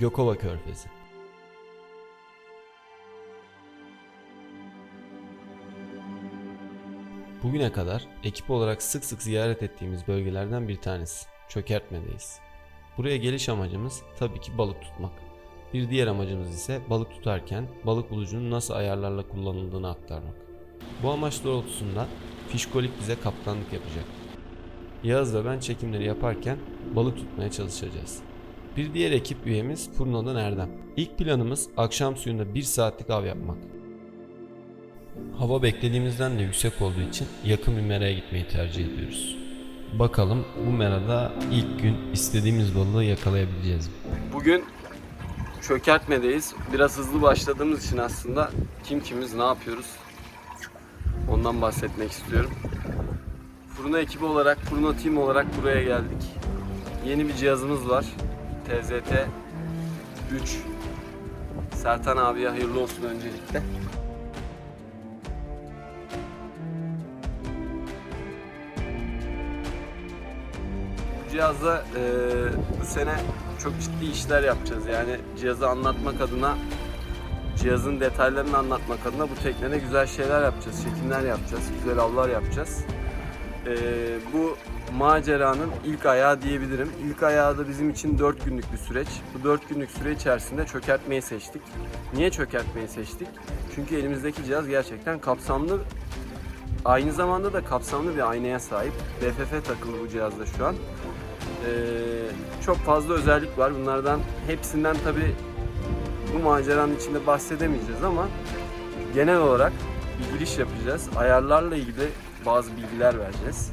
Gökova Körfezi. Bugüne kadar ekip olarak sık sık ziyaret ettiğimiz bölgelerden bir tanesi. Çökertme'deyiz. Buraya geliş amacımız tabii ki balık tutmak. Bir diğer amacımız ise balık tutarken balık bulucunun nasıl ayarlarla kullanıldığını aktarmak. Bu amaç doğrultusunda Fişkolik bize kaptanlık yapacak. Yağız ve ben çekimleri yaparken balık tutmaya çalışacağız. Bir diğer ekip üyemiz Furno'dan Erdem. İlk planımız akşam suyunda 1 saatlik av yapmak. Hava beklediğimizden de yüksek olduğu için yakın bir meraya gitmeyi tercih ediyoruz. Bakalım bu merada ilk gün istediğimiz balığı yakalayabileceğiz mi? Bugün çökertmedeyiz. Biraz hızlı başladığımız için aslında kim kimiz ne yapıyoruz ondan bahsetmek istiyorum. Furno ekibi olarak, Furno team olarak buraya geldik. Yeni bir cihazımız var. TZT 3. Sertan abiye hayırlı olsun öncelikle. Bu cihazla e, bu sene çok ciddi işler yapacağız. Yani cihazı anlatmak adına, cihazın detaylarını anlatmak adına bu teknede güzel şeyler yapacağız. Çekimler yapacağız, güzel avlar yapacağız. E, bu maceranın ilk ayağı diyebilirim. İlk ayağı da bizim için 4 günlük bir süreç. Bu 4 günlük süre içerisinde çökertmeyi seçtik. Niye çökertmeyi seçtik? Çünkü elimizdeki cihaz gerçekten kapsamlı Aynı zamanda da kapsamlı bir aynaya sahip. BFF takılı bu cihazda şu an. Ee, çok fazla özellik var. Bunlardan hepsinden tabi bu maceranın içinde bahsedemeyeceğiz ama genel olarak bir giriş yapacağız. Ayarlarla ilgili bazı bilgiler vereceğiz.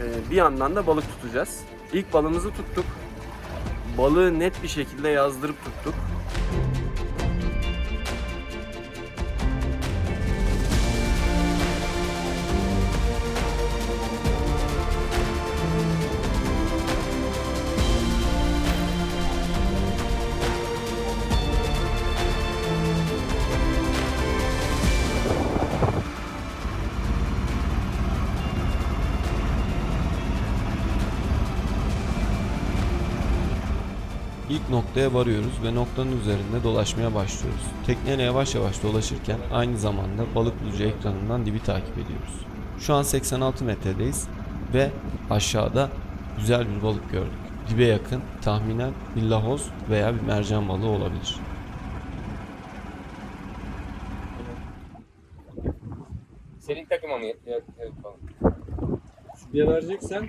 Ee, bir yandan da balık tutacağız. İlk balığımızı tuttuk. Balığı net bir şekilde yazdırıp tuttuk. Noktaya varıyoruz ve noktanın üzerinde dolaşmaya başlıyoruz. Tekneyle yavaş yavaş dolaşırken aynı zamanda balık bulucu ekranından dibi takip ediyoruz. Şu an 86 metredeyiz ve aşağıda güzel bir balık gördük. Dibe yakın tahminen bir lahoz veya bir mercan balığı olabilir. Senin takıma mı yapalım? Bir vereceksen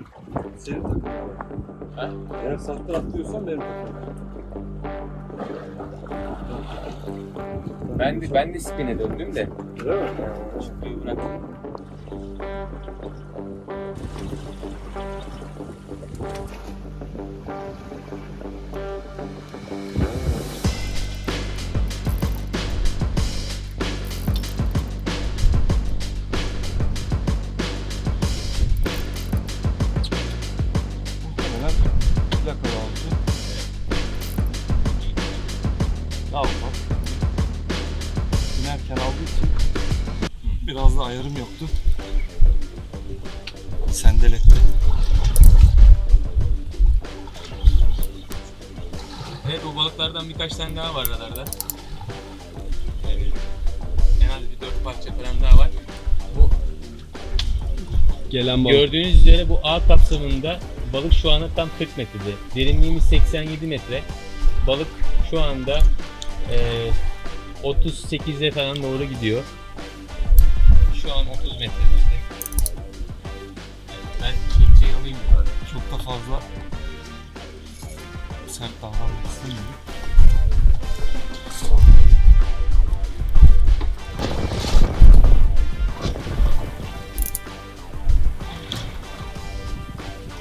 senin takımın. Ha? Eğer sahte atlıyorsan benim takımım. Ben de ben de spin'e döndüm de. Değil mi? Çıkıyı bıraktım. Muhtemelen plakalı aldı. Ufak. İnerken aldığı için biraz da ayarım yoktu. Sendeletti. Evet o balıklardan birkaç tane daha var radarda. Yani en az bir dört parça falan daha var. Bu Gelen gördüğünüz üzere bu ağ kapsamında balık şu anda tam 40 metrede. Derinliğimiz 87 metre. Balık şu anda eee 38'e falan doğru gidiyor. Şu an 30 metrelerde. Evet, ben kepçeyi alayım yukarı. Çok da fazla sert davranmak istemiyorum.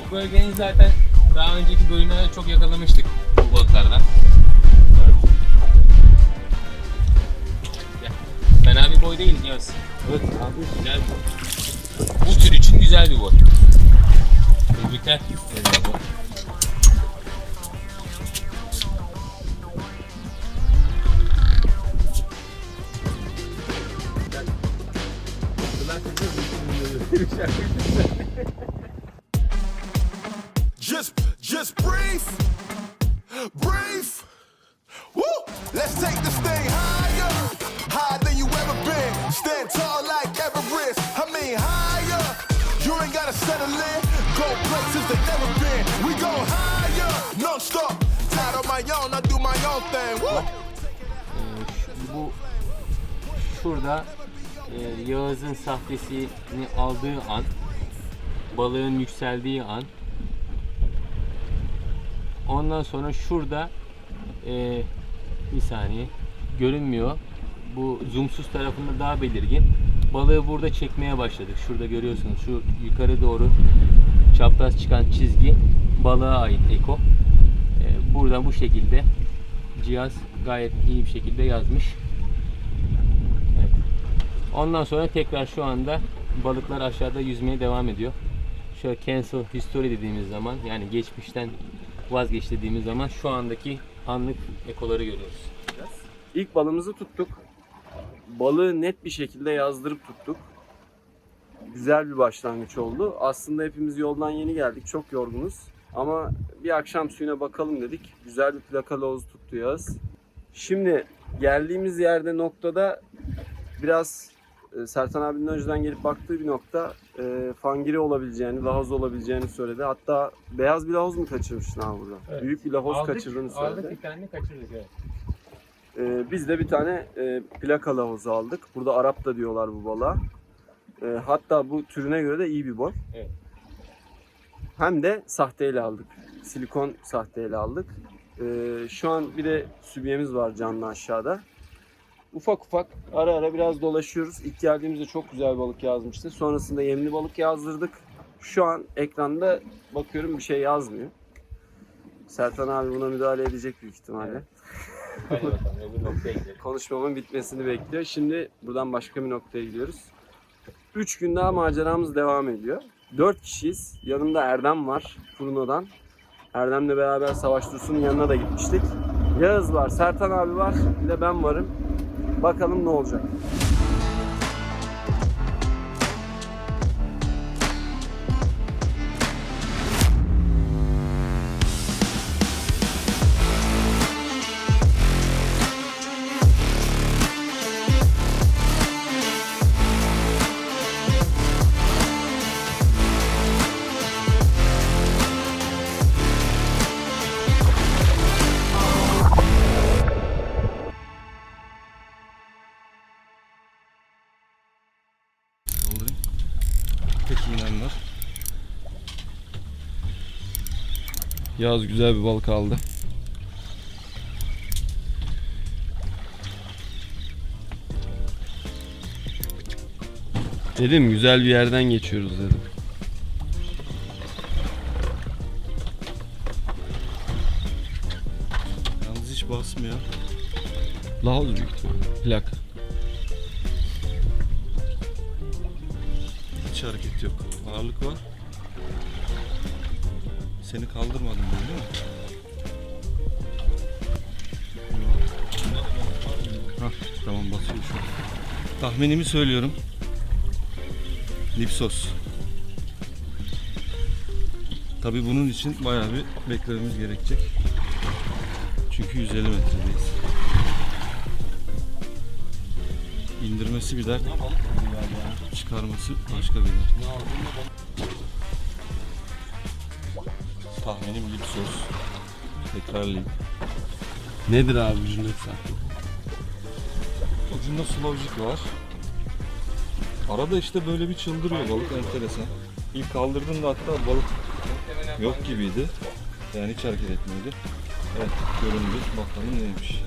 Bu bölgenin zaten daha önceki bölümlerde çok yakalamıştık boy değil Yaz. Evet abi. Güzel. Bu tür için güzel bir boy. Tebrikler. Eyvallah. Ee, şu- bu şurada e, Yağız'ın sahtesini aldığı an balığın yükseldiği an ondan sonra şurada e, bir saniye görünmüyor. Bu zoomsuz tarafında daha belirgin. Balığı burada çekmeye başladık. Şurada görüyorsunuz şu yukarı doğru çapraz çıkan çizgi balığa ait eko e, buradan bu şekilde cihaz gayet iyi bir şekilde yazmış. Ondan sonra tekrar şu anda balıklar aşağıda yüzmeye devam ediyor. Şöyle cancel history dediğimiz zaman yani geçmişten vazgeç dediğimiz zaman şu andaki anlık ekoları görüyoruz. İlk balığımızı tuttuk. Balığı net bir şekilde yazdırıp tuttuk. Güzel bir başlangıç oldu. Aslında hepimiz yoldan yeni geldik. Çok yorgunuz. Ama bir akşam suyuna bakalım dedik. Güzel bir plakalı tuttu Yağız. Şimdi geldiğimiz yerde noktada biraz e, Sertan abinin önceden gelip baktığı bir nokta e, fangiri olabileceğini, lahoz olabileceğini söyledi. Hatta beyaz bir lahoz mu kaçırmıştın abi burada? Evet. Büyük bir lahoz kaçırdığını söyledi. Aldık bir tane kaçırdık evet. Ee, biz de bir tane e, plakalı havuzu aldık. Burada Arap da diyorlar bu balığa. Ee, hatta bu türüne göre de iyi bir boy. Evet. Hem de sahteyle aldık. Silikon sahteyle aldık. Ee, şu an bir de sübyemiz var canlı aşağıda. Ufak ufak ara ara biraz dolaşıyoruz. İlk geldiğimizde çok güzel balık yazmıştı. Sonrasında yemli balık yazdırdık. Şu an ekranda bakıyorum bir şey yazmıyor. Sertan abi buna müdahale edecek büyük ihtimalle. Evet. Konuşmamın bitmesini bekliyor. Şimdi buradan başka bir noktaya gidiyoruz. 3 gün daha maceramız devam ediyor. 4 kişiyiz. Yanımda Erdem var Furno'dan. Erdem'le beraber Savaş Dursun'un yanına da gitmiştik. Yağız var, Sertan abi var, bir de ben varım. Bakalım ne olacak. İnanlar. Yağız güzel bir balık aldı. Dedim güzel bir yerden geçiyoruz dedim. Yalnız hiç basmıyor. Lahoz büyük ihtimalle. Plak. Hiç hareket yok. Ağırlık var. Seni kaldırmadım ben değil mi? Hah, tamam basıyor şu an. Tahminimi söylüyorum. Lipsos. Tabi bunun için bayağı bir beklememiz gerekecek. Çünkü 150 metredeyiz. İndirmesi bir dert. Çıkarması başka bir dert. Tahminim Lipsos. Tekrarlayayım. Nedir abi ucundaki sahte? Ucunda slovcik var. Arada işte böyle bir çıldırıyor balık enteresan. İlk kaldırdığında hatta balık yok gibiydi. Yani hiç hareket etmiyordu. Evet göründü. Bakalım neymiş.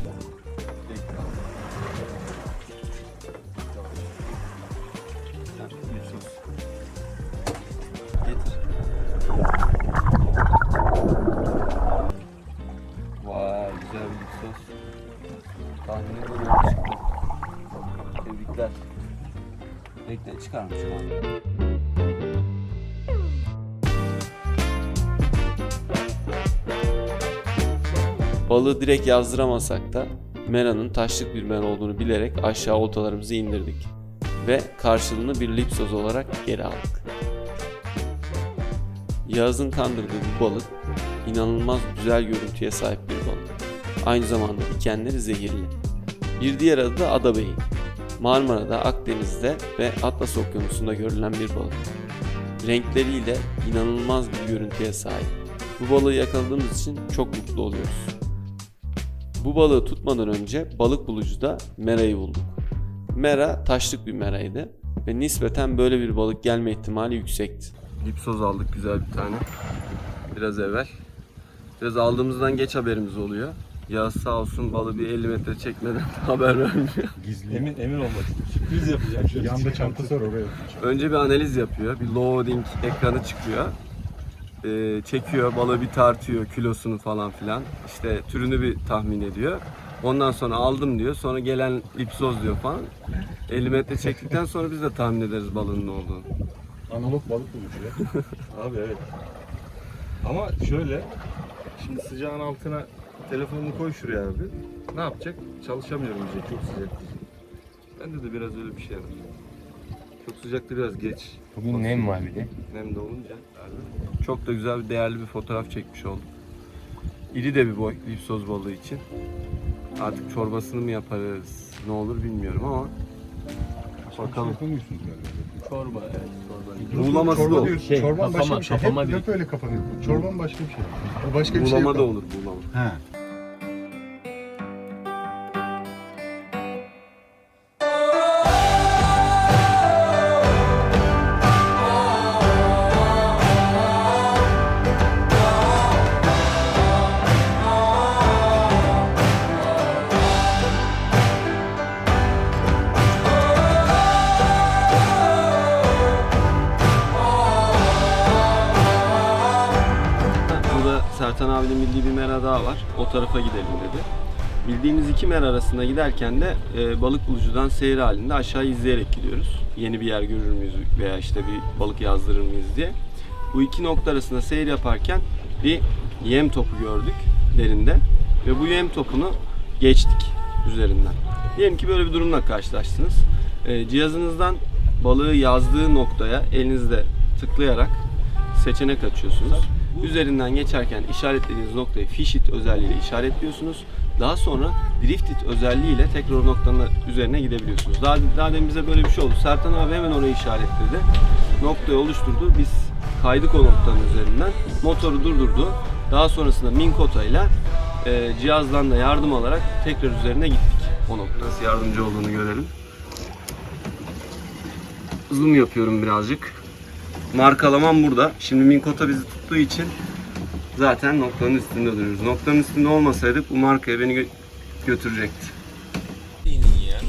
Balığı direkt yazdıramasak da Mera'nın taşlık bir mera olduğunu bilerek aşağı oltalarımızı indirdik. Ve karşılığını bir lipsoz olarak geri aldık. Yağız'ın kandırdığı bu balık inanılmaz güzel görüntüye sahip bir balık. Aynı zamanda dikenleri zehirli. Bir diğer adı da adabeyi. Marmara'da, Akdeniz'de ve Atlas Okyanusu'nda görülen bir balık. renkleriyle inanılmaz bir görüntüye sahip. Bu balığı yakaladığımız için çok mutlu oluyoruz. Bu balığı tutmadan önce balık bulucuda merayı bulduk. Mera taşlık bir meraydı ve nispeten böyle bir balık gelme ihtimali yüksekti. Lipsoz aldık güzel bir tane. Biraz evvel. Biraz aldığımızdan geç haberimiz oluyor. Yağız sağ olsun balığı bir 50 metre çekmeden haber vermiyor. Emin, emin olmak için. Sürpriz. Şöyle Yanda çantası var oraya. Önce bir analiz yapıyor. Bir loading ekranı çıkıyor. Ee, çekiyor, balığı bir tartıyor kilosunu falan filan. İşte türünü bir tahmin ediyor. Ondan sonra aldım diyor. Sonra gelen ipsoz diyor falan. 50 metre çektikten sonra biz de tahmin ederiz balığın ne olduğunu. Analog balık bulmuş ya. Abi evet. Ama şöyle, şimdi sıcağın altına telefonunu koy şuraya abi. Ne yapacak? Çalışamıyorum diyecek, çok sıcak diyecek. Bende de biraz öyle bir şey var. Çok sıcakta biraz geç. Bugün nem var bir de. Nem de olunca. Çok da güzel bir değerli bir fotoğraf çekmiş olduk. İri de bir boy ipsoz balığı için. Artık çorbasını mı yaparız, ne olur bilmiyorum ama bakalım. Yapamıyorsunuz galiba. Çorba evet, çorba. Buğulaması da Çorba olur. diyorsun. Şey, Çorban başka kafama- bir şey. kafama hep, değil. hep öyle kapanıyor. Çorban başka bir şey. O başka bir şey. Buğulama yok. da olur, buğulama. He. Mera daha var. O tarafa gidelim dedi. Bildiğimiz iki mera arasında giderken de e, balık bulucudan seyir halinde aşağı izleyerek gidiyoruz. Yeni bir yer görür müyüz veya işte bir balık yazdırır mıyız diye. Bu iki nokta arasında seyir yaparken bir yem topu gördük derinde ve bu yem topunu geçtik üzerinden. Diyelim ki böyle bir durumla karşılaştınız. E, cihazınızdan balığı yazdığı noktaya elinizde tıklayarak seçenek açıyorsunuz. Üzerinden geçerken işaretlediğiniz noktayı fish it özelliğiyle işaretliyorsunuz. Daha sonra drift it özelliğiyle tekrar o noktanın üzerine gidebiliyorsunuz. Daha, daha demin bize böyle bir şey oldu. Sertan abi hemen orayı işaretledi. Noktayı oluşturdu. Biz kaydık o noktanın üzerinden. Motoru durdurdu. Daha sonrasında Minkota ile e, cihazdan da yardım alarak tekrar üzerine gittik o nokta. Nasıl yardımcı olduğunu görelim. Zoom yapıyorum birazcık. Markalamam burada. Şimdi Minkota bizi tuttuğu için zaten noktanın üstünde duruyoruz. Noktanın üstünde olmasaydık bu markaya beni gö- götürecekti. ya.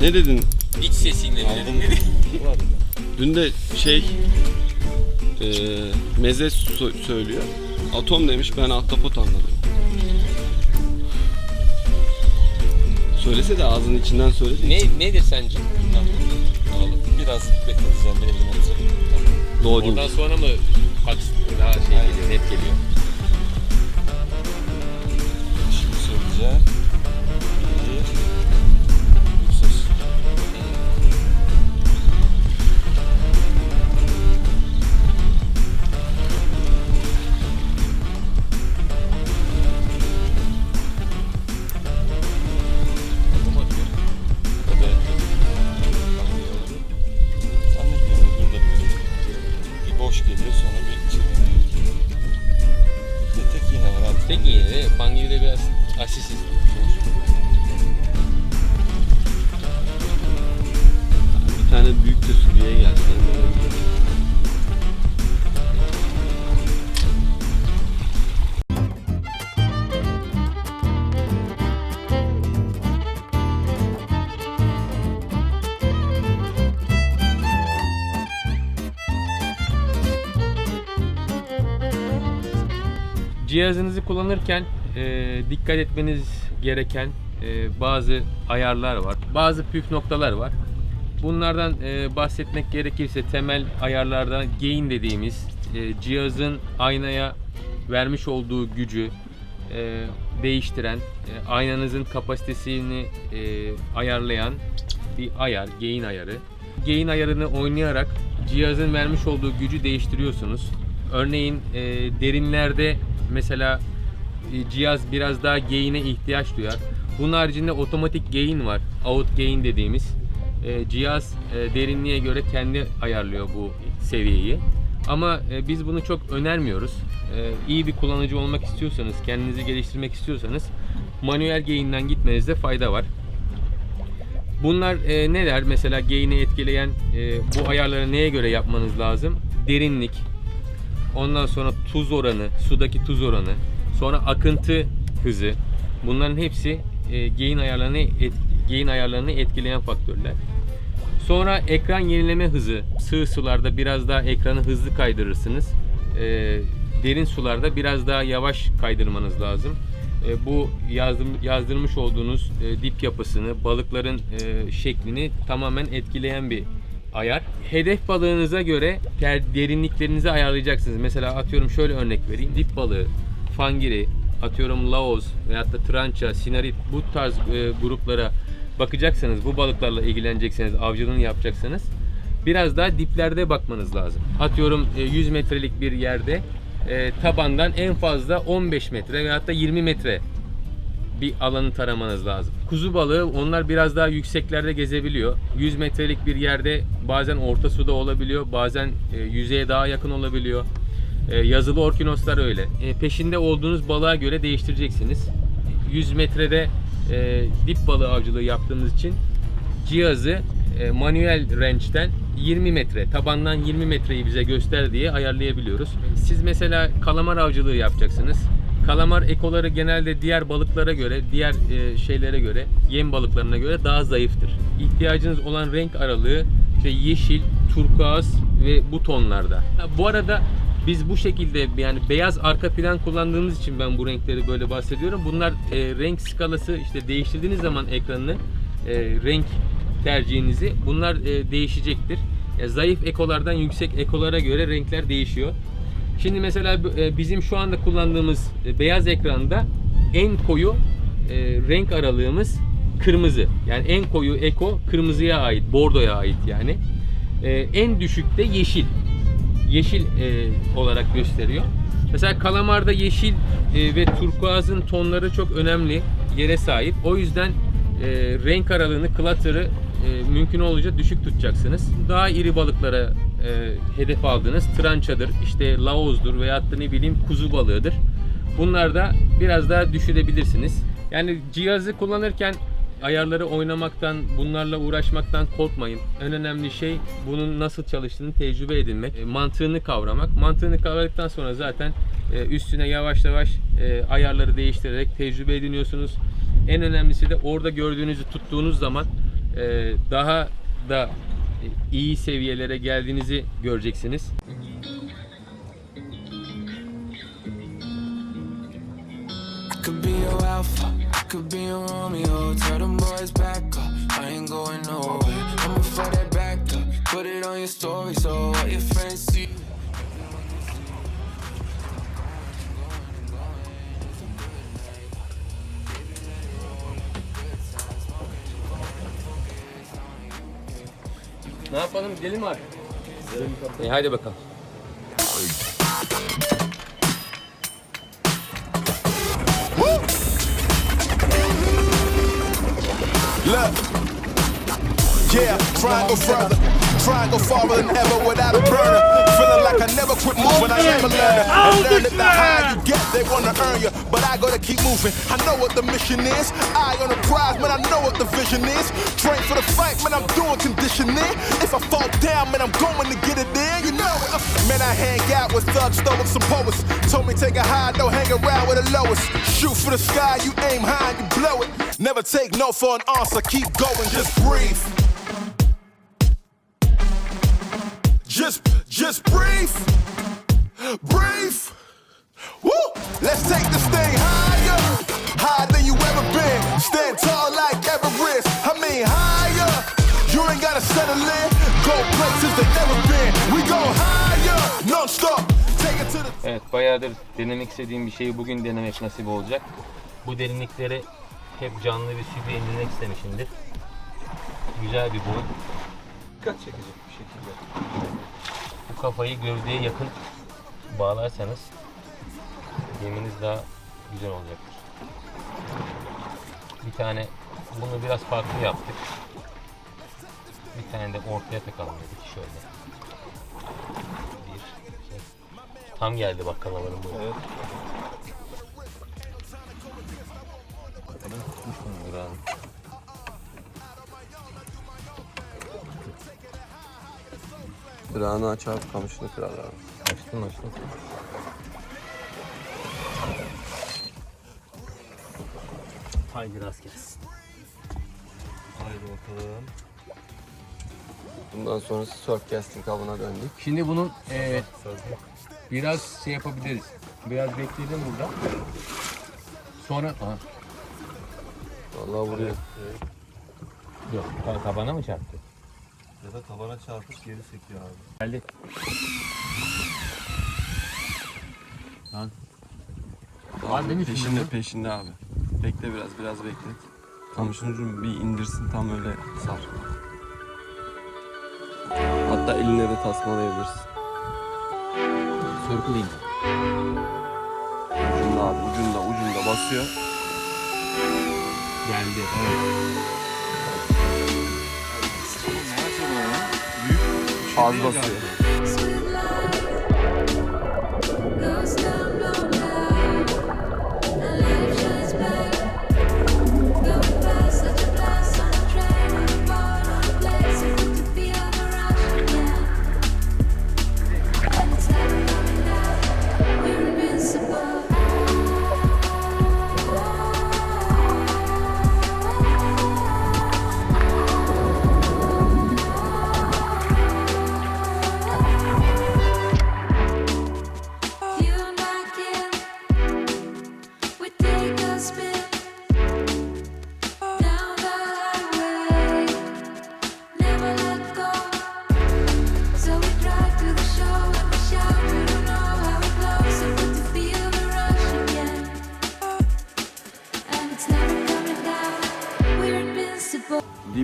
Ne dedin? İç sesinle bile Dün de şey eee meze so- söylüyor. Atom demiş ben ahtapot anladım. Söylese de ağzının içinden söyledi. Ne, nedir sence? Biraz bekleteceğim bir 50 Loading. Oradan sonra mı bak daha şey geliyor, net geliyor. Şimdi söyleyeceğim. Sürüye geldi. Cihazınızı kullanırken e, dikkat etmeniz gereken e, bazı ayarlar var. Bazı püf noktalar var. Bunlardan e, bahsetmek gerekirse temel ayarlardan gain dediğimiz e, cihazın aynaya vermiş olduğu gücü e, değiştiren, e, aynanızın kapasitesini e, ayarlayan bir ayar, gain ayarı. Gain ayarını oynayarak cihazın vermiş olduğu gücü değiştiriyorsunuz. Örneğin e, derinlerde mesela e, cihaz biraz daha gain'e ihtiyaç duyar. Bunun haricinde otomatik gain var. Out gain dediğimiz. E, cihaz e, derinliğe göre kendi ayarlıyor bu seviyeyi. Ama e, biz bunu çok önermiyoruz. E, iyi bir kullanıcı olmak istiyorsanız, kendinizi geliştirmek istiyorsanız manuel gain'den gitmenizde fayda var. Bunlar e, neler? Mesela gain'i etkileyen e, bu ayarları neye göre yapmanız lazım? Derinlik, ondan sonra tuz oranı, sudaki tuz oranı, sonra akıntı hızı. Bunların hepsi e, gain ayarlarını et, gain ayarlarını etkileyen faktörler. Sonra ekran yenileme hızı. Sığ sularda biraz daha ekranı hızlı kaydırırsınız. Ee, derin sularda biraz daha yavaş kaydırmanız lazım. Ee, bu yazdım, yazdırmış olduğunuz e, dip yapısını, balıkların e, şeklini tamamen etkileyen bir ayar. Hedef balığınıza göre der- derinliklerinizi ayarlayacaksınız. Mesela atıyorum şöyle örnek vereyim. Dip balığı, fangiri, atıyorum laoz veyahut da trança, sinarit bu tarz e, gruplara bakacaksanız, bu balıklarla ilgilenecekseniz, avcılığını yapacaksanız biraz daha diplerde bakmanız lazım. Atıyorum e, 100 metrelik bir yerde e, tabandan en fazla 15 metre veyahut da 20 metre bir alanı taramanız lazım. Kuzu balığı onlar biraz daha yükseklerde gezebiliyor. 100 metrelik bir yerde bazen orta suda olabiliyor, bazen e, yüzeye daha yakın olabiliyor. E, yazılı orkinoslar öyle. E, peşinde olduğunuz balığa göre değiştireceksiniz. 100 metrede e, dip balığı avcılığı yaptığımız için cihazı e, manuel wrench'ten 20 metre, tabandan 20 metreyi bize göster diye ayarlayabiliyoruz. Siz mesela kalamar avcılığı yapacaksınız. Kalamar ekoları genelde diğer balıklara göre, diğer e, şeylere göre, yem balıklarına göre daha zayıftır. İhtiyacınız olan renk aralığı işte yeşil, turkuaz ve bu tonlarda. Bu arada biz bu şekilde yani beyaz arka plan kullandığımız için ben bu renkleri böyle bahsediyorum. Bunlar e, renk skalası işte değiştirdiğiniz zaman ekranını e, renk tercihinizi bunlar e, değişecektir. E, zayıf ekolardan yüksek ekolara göre renkler değişiyor. Şimdi mesela e, bizim şu anda kullandığımız e, beyaz ekranda en koyu e, renk aralığımız kırmızı. Yani en koyu eko kırmızıya ait, bordoya ait yani. E, en düşükte yeşil. Yeşil e, olarak gösteriyor. Mesela kalamarda yeşil e, ve turkuazın tonları çok önemli yere sahip. O yüzden e, renk aralığını, clutter'ı e, mümkün olunca düşük tutacaksınız. Daha iri balıklara e, hedef aldığınız trançadır, işte laozdur veyahut da ne bileyim kuzu balığıdır. Bunlar da biraz daha düşürebilirsiniz. Yani cihazı kullanırken ayarları oynamaktan, bunlarla uğraşmaktan korkmayın. En önemli şey bunun nasıl çalıştığını tecrübe edinmek, e, mantığını kavramak. Mantığını kavradıktan sonra zaten e, üstüne yavaş yavaş e, ayarları değiştirerek tecrübe ediniyorsunuz. En önemlisi de orada gördüğünüzü tuttuğunuz zaman daha da iyi seviyelere geldiğinizi göreceksiniz. Your alpha, could be your Romeo. Tell them boys back up, I ain't going nowhere. I'ma for that back up, put it on your story so what your friends see. Ne yapalım gidelim mi abi? E, hadi bakalım. Look. Yeah, try and go further. Try and go farther than ever without a burner. Feeling like I never quit moving. I am a learner. I learned that the higher you get, they wanna earn you. But I gotta keep moving. I know what the mission is. Eye on the prize, man. I know what the vision is. Train for the fight, man. I'm doing conditioning. If I fall down, man, I'm going to get it in. You know it. Man, I hang out with thugs, stoics, some poets. Told me take a high, don't hang around with the lowest. Shoot for the sky, you aim high and you blow it. Never take no for an answer. Keep going, just breathe. Just, just breathe. Breathe. Woo! Let's take this thing higher. Higher than you ever been. Stand tall like Everest. I mean, higher. You ain't gotta settle in. Go places they never been. We go higher. Non-stop. Take it to the Evet bayağıdır denemek istediğim bir şeyi bugün denemek nasip olacak. Bu derinlikleri hep canlı bir stüdyo indirmek istemişimdir. Güzel bir boy. Dikkat çekecek bir şekilde. Bu kafayı gövdeye yakın bağlarsanız geminiz daha güzel olacaktır. Bir tane bunu biraz farklı yaptık. Bir tane de ortaya takalım dedik şöyle. Bir, Tam geldi bak kalabalığın boyu. Evet. Kırağını aç abi kamışını kırar abi. Açtım açtım. Haydi rast gelsin. Haydi bakalım. Bundan sonrası surfcasting avına döndük. Şimdi bunun eee, biraz şey yapabiliriz. Biraz bekleyelim burada. Sonra... Aha, Vallahi buraya yok ta- tabana mı çarptı? Ya da tabana çarpıp geri sekiyor abi. Geldi. Lan. Var değil mi peşinde şimdi peşinde abi. Bekle biraz biraz beklet. Kamışın ucunu bir indirsin tam öyle sar. Hatta eline de tasmalayabilirsin. Sorgulayayım. Ucunda abi ucunda ucunda basıyor. Geldi. Evet. Blown down,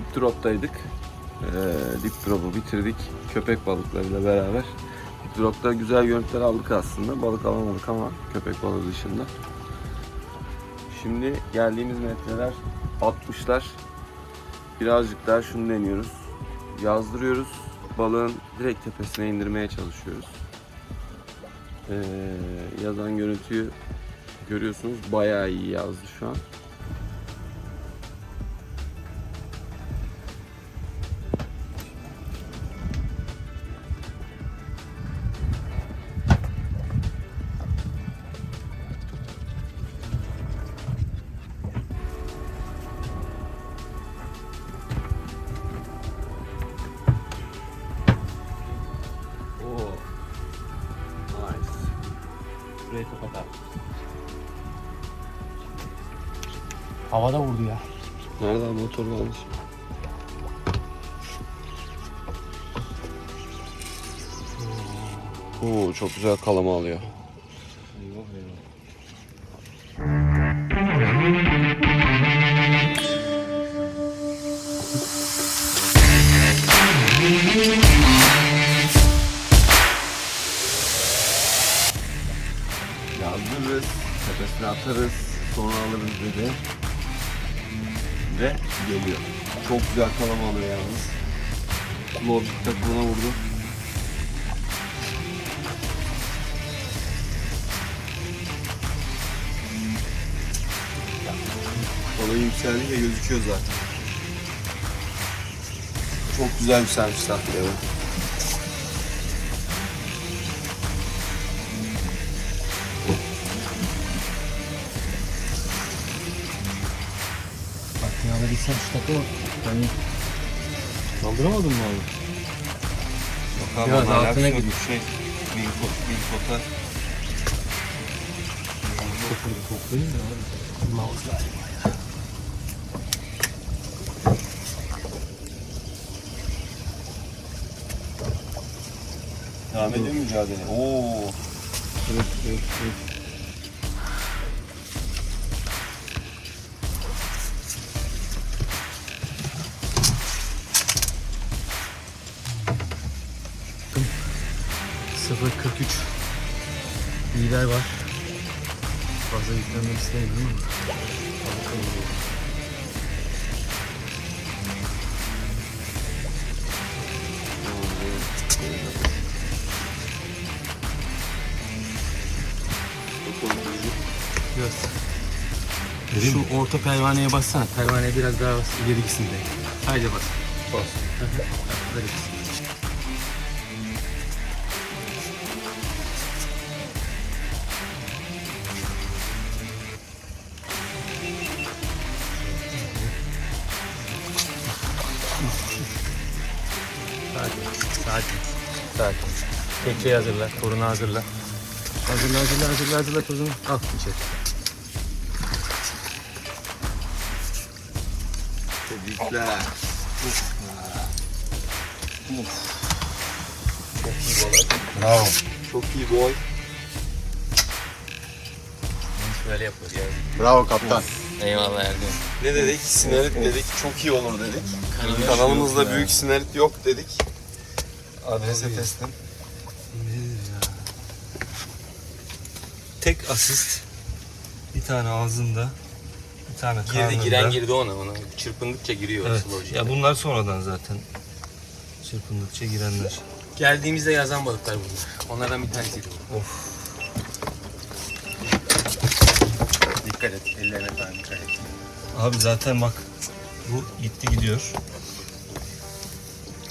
Deep Drop'taydık. Ee, Deep Drop'u bitirdik. Köpek balıklarıyla beraber. Deep Drop'ta güzel görüntüler aldık aslında. Balık alamadık ama köpek balığı dışında. Şimdi geldiğimiz metreler 60'lar. Birazcık daha şunu deniyoruz. Yazdırıyoruz. Balığın direkt tepesine indirmeye çalışıyoruz. Ee, yazan görüntüyü görüyorsunuz. Bayağı iyi yazdı şu an. Havada vurdu ya. Nereden motor varmış? Oo çok güzel kalama alıyor. Çok güzel kalama alıyor yalnız. Logic takımına vurdu. Balığı yükseldikçe gözüküyor zaten. Çok güzel yükselmiş tatlıyor. Ya alabilsem şu takımı. Hani Kaldıramadın mı abi? Yok abi Biraz onun altına yok. gidiyor. Şey, Wilco, Wilco'ta toplayayım da abi. Mouse'la. Devam ediyor mücadele. Oo. Evet, evet, evet. 43 lider var. Fazla yüklenmek istemedim ama. Bakalım oluyor. Şu orta pervaneye bassana. Pervane biraz daha ileri gitsin de. Haydi bas. Bas. Böyle gitsin. Tekçeyi hazırla, torunu hazırla. Hazırla, hazırla, hazırla, hazırla tozunu. Al içeri. Tebrikler. Bravo. Çok iyi boy. Böyle yapıyor ya. Bravo kaptan. Eyvallah Erdem. Ne dedik? Sinerit dedik. Çok iyi olur dedik. Kanalımızda büyük sinerit yok dedik. Adrese teslim. Tek asist. Bir tane ağzında. Bir tane Girdi, karnında. giren girdi ona. ona. Çırpındıkça giriyor Evet. o Ya bunlar sonradan zaten. Çırpındıkça girenler. Geldiğimizde yazan balıklar bunlar. Onlardan bir tanesiydi bu. Of. Dikkat et. Ellerine falan dikkat et. Abi zaten bak. Bu gitti gidiyor.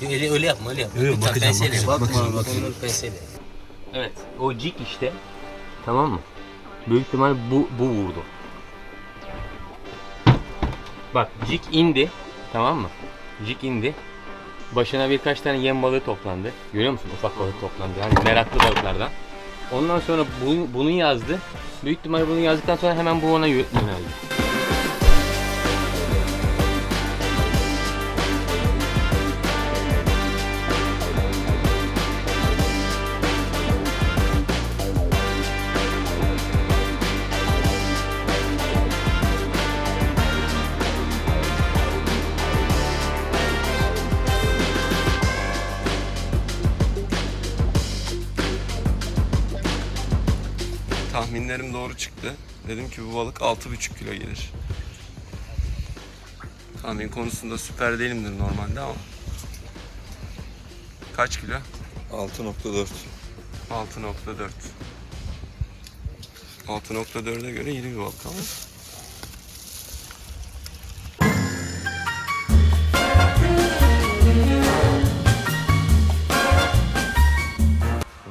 Eli öyle yapma öyle yapma. Lütfen bakacağım, penseyle. bakacağım, Bakma, bakacağım, bakma, penseyle. Evet. O cik işte. Tamam mı? Büyük ihtimal bu, bu vurdu. Bak cik indi. Tamam mı? Cik indi. Başına birkaç tane yem balığı toplandı. Görüyor musun? Ufak balık toplandı. Yani meraklı balıklardan. Ondan sonra bunu, bunu yazdı. Büyük ihtimal bunu yazdıktan sonra hemen bu ona yö- yöneldi. Tahminlerim doğru çıktı. Dedim ki bu balık 6,5 kilo gelir. Tahmin konusunda süper değilimdir normalde ama. Kaç kilo? 6.4. 6.4. 6.4'e göre iri bir balık ama.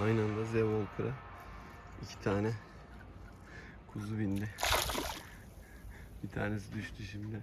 Aynı anda Z Walker'a iki tane kuzu bindi. Bir tanesi düştü şimdi.